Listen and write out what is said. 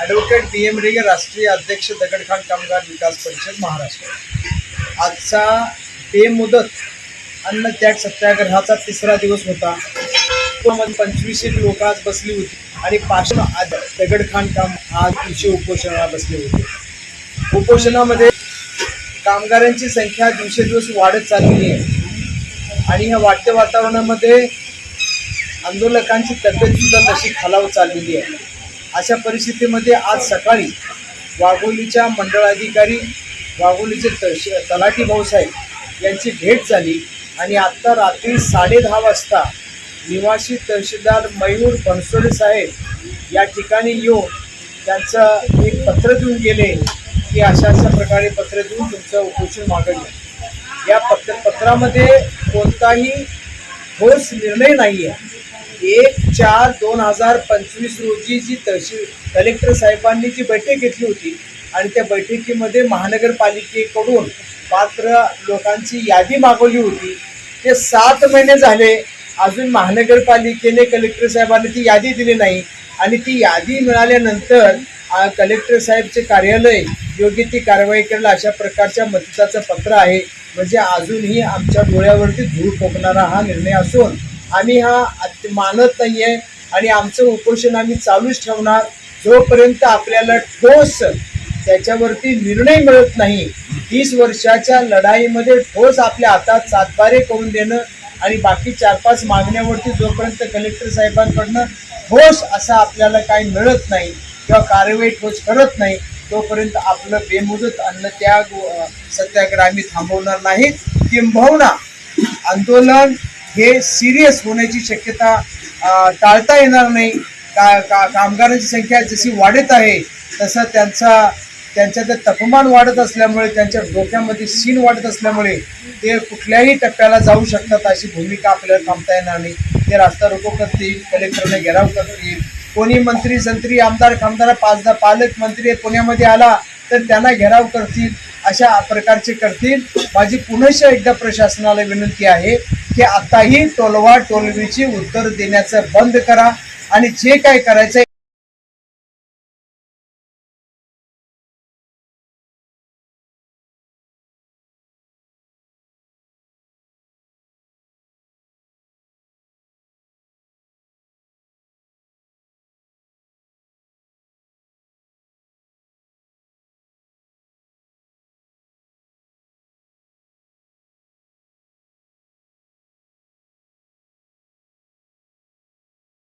Advocate बी M रेगे राष्ट्रीय अध्यक्ष दगडखान कामगार विकास परिषद महाराष्ट्र. आजचा बेमुदत अन्न त्याग सत्याग्रहाचा तिसरा दिवस होता. त्यामध्ये पंचवीसशे लोक आज बसली होती आणि पाचशे आज दगडखान काम आज कृषी उपोषणाला बसले होते. उपोषणामध्ये कामगारांची संख्या दिवसेदिवस वाढत चाललेली आहे. आणि ह्या वाढत्या वातावरणामध्ये आंदोलकांची तब्येतसुद्धा तशी खालावत चाललेली आहे. अशा परिस्थितीमध्ये आज सकाळी वाघोलीच्या मंडळाधिकारी वाघोलीचे तश तलाठी भाऊसाहेब यांची भेट झाली आणि आत्ता रात्री साडेदहा वाजता निवासी तहसीलदार मयूर बनसोडे साहेब या ठिकाणी येऊन त्यांचं एक पत्र देऊन गेले. की अशा अशा प्रकारे पत्र देऊन तुमचं उपोषण मागणलं या पत्र पत्रामध्ये कोणताही ठोस निर्णय नाही आहे एक चार दोन हजार पंचवीस रोजी जी तहसील कलेक्टर साहेबांनी जी बैठक घेतली होती आणि त्या बैठकीमध्ये महानगरपालिकेकडून पात्र लोकांची यादी मागवली होती. ते सात महिने झाले. अजून महानगरपालिकेने कलेक्टर साहेबांनी ती यादी दिली नाही. आणि ती यादी मिळाल्यानंतर कलेक्टर साहेबचे कार्यालय योग्य ती कारवाई करेल अशा प्रकारच्या मदताचं पत्र आहे. म्हणजे अजूनही आमच्या डोळ्यावरती धूळ ठोकणारा हा निर्णय असून आम्ही हा मानत नाही आहे आणि आमचं उपोषण आम्ही चालूच ठेवणार. जोपर्यंत आपल्याला ठोस त्याच्यावरती निर्णय मिळत नाही तीस वर्षाच्या लढाईमध्ये ठोस आपल्या हातात सातबारे करून देणं आणि बाकी चार पाच मागण्यावरती जोपर्यंत कलेक्टर साहेबांकडनं ठोस असा आपल्याला काही मिळत नाही किंवा कारवाई ठोस करत नाही तोपर्यंत आपलं बेमुदत अन्नत्याग सत्याग्रह आम्ही थांबवणार नाहीत किंबहुना आंदोलन हे सिरियस होण्याची शक्यता टाळता येणार नाही. का का कामगारांची संख्या जशी वाढत आहे तसं त्यांचा त्यांच्या ते तापमान वाढत असल्यामुळे त्यांच्या डोक्यामध्ये सीन वाढत असल्यामुळे ते कुठल्याही टप्प्याला जाऊ शकतात अशी भूमिका आपल्याला थांबता येणार नाही. ते रास्ता रोको करतील कलेक्टरने घेराव करतील कोणी मंत्री संत्री आमदार खामदार पाचदा पालक मंत्री पुण्यामध्ये आला तर त्यांना घेराव करतील अशा प्रकारचे करतील. माझी पुनश्च एकदा प्रशासनाला विनंती आहे की आताही टोलवा टोलवीची उत्तर देण्याचं बंद करा आणि जे काय करायचं